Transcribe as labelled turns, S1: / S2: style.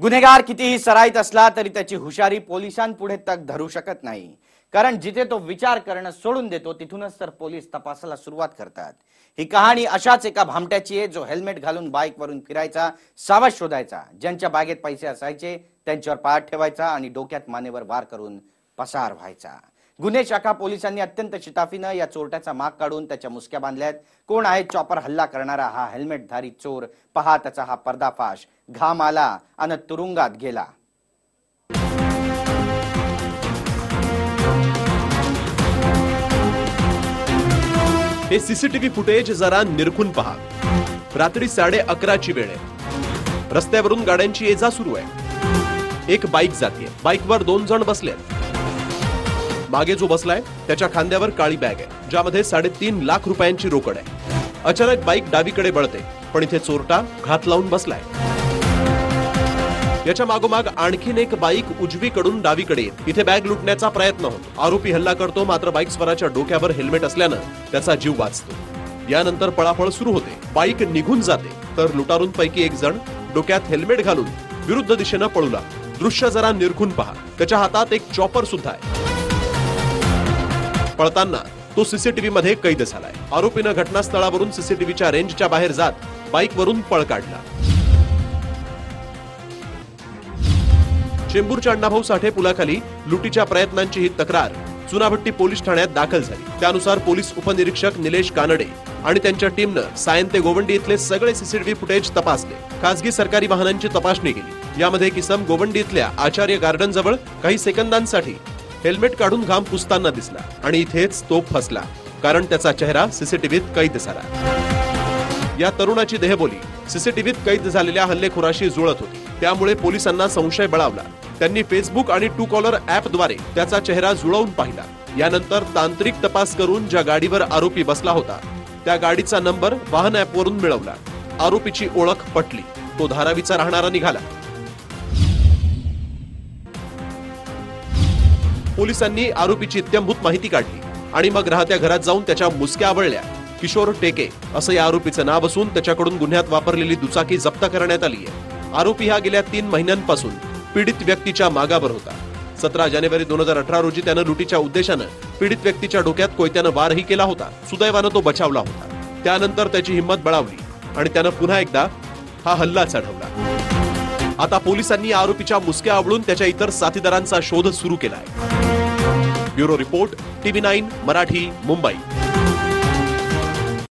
S1: गुन्हेगार कितीही सराईत असला तरी त्याची हुशारी पोलिसांपुढे तक धरू शकत नाही. कारण जिथे तो विचार करणं सोडून देतो तिथूनच तर पोलीस तपासाला सुरुवात करतात. ही कहाणी अशाच एका भामट्याची आहे जो हेल्मेट घालून बाईकवरून फिरायचा सावध शोधायचा. ज्यांच्या बागेत पैसे असायचे त्यांच्यावर पाठ ठेवायचा आणि डोक्यात मानेवर वार करून पसार व्हायचा. गुन्हे शाखा पोलिसांनी अत्यंत शिताफीनं या चोरट्याचा माग काढून त्याच्या मुसक्या बांधल्यात कोण आहे? चॉपर हल्ला करणारा हा हेल्मेटधारी चोर. पहा त्याचा हा पर्दाफाश. घाम आला आणि तुरुंगात गेला.
S2: हे सीसीटीव्ही फुटेज जरा निरखून पहा. रात्री साडे अकराची वेळ आहे. रस्त्यावरून गाड्यांची ये जा सुरू आहे. एक बाईक जाते. बाईकवर दोन जण बसलेत. मागे जो बसलाय त्याच्या खांद्यावर काळी बॅग आहे ज्यामध्ये साडेतीन लाख रुपयांची रोकड आहे. अचानक बाईक डावीकडे बळते पण इथे चोरटा घात लावून बसलाय. याच्या मागोमाग आणखीन एक बाईक उजवीकडून डावीकडे येते. इथे बॅग लुटण्याचा प्रयत्न होतो. आरोपी हल्ला करतो मात्र बाईक स्वराच्या डोक्यावर हेल्मेट असल्यानं त्याचा जीव वाचतो. यानंतर पळापळ सुरू होते. बाईक निघून जाते तर लुटारूंपैकी एक जण डोक्यात हेल्मेट घालून विरुद्ध दिशेनं पळू लागतो दृश्य जरा निरखून पहा. त्याच्या हातात एक चॉपर सुद्धा आहे. पळताना तो सीसीटीव्ही मध्ये कैद झालाय. आरोपीनं घटनास्थळावरून सीसीटीव्हीच्या रेंजच्या बाहेर जात बाईकवरून पळ काढला. चेंबूरच्या अण्णाभाऊ साठे पुलाखाली लुटीच्या प्रयत्नांची ही तक्रार चुनाभट्टी पोलीस ठाण्यात दाखल झाली. त्यानुसार पोलीस उपनिरीक्षक निलेश कानडे आणि त्यांच्या टीमनं सायन ते गोवंडी इथले सगळे सीसीटीव्ही फुटेज तपासले. खासगी सरकारी वाहनांची तपासणी केली. यामध्ये किसम गोवंडी इथल्या आचार्य गार्डन जवळ काही सेकंदांसाठी हेल्मेट काढून घाम पुसताना दिसला आणि इथेच तो फसला कारण त्याचा चेहरा सीसीटीव्हीत कैद झाला. या तरुणाची देहबोली सीसीटीव्हीत कैद झालेल्या हल्लेखोराशी जुळत होती. त्यामुळे पोलिसांना संशय बळावला. त्यांनी फेसबुक आणि टू कॉलर ऍपद्वारे त्याचा चेहरा जुळवून पाहिला. यानंतर तांत्रिक तपास करून ज्या गाडीवर आरोपी बसला होता त्या गाडीचा नंबर वाहन ऍपवरून मिळवला. आरोपीची ओळख पटली. तो धारावीचा राहणारा निघाला. पोलिसांनी आरोपीची इत्यंभूत माहिती काढली आणि मग राहत्या घरात जाऊन त्याच्या मुसक्या आवळल्या. किशोर टेके असं या आरोपीचं नाव असून त्याच्याकडून गुन्ह्यात वापरलेली दुचाकी जप्त करण्यात आली आहे आरोपी हा गेल्या तीन महिन्यांपासून पीडित व्यक्तीच्या मागावर होता. सतरा जानेवारी दोन हजार अठरा रोजी त्यानं लुटीच्या उद्देशानं पीडित व्यक्तीच्या डोक्यात कोयत्यानं वारही केला होता. सुदैवानं तो बचावला होता. त्यानंतर त्याची हिंमत बळावली आणि त्यानं पुन्हा एकदा हा हल्ला चढवला. आता पोलिसांनी आरोपीच्या मुसक्या आवळून त्याच्या इतर साथीदारांचा शोध सुरू केलाय. Bureau report TV nine Marathi Mumbai.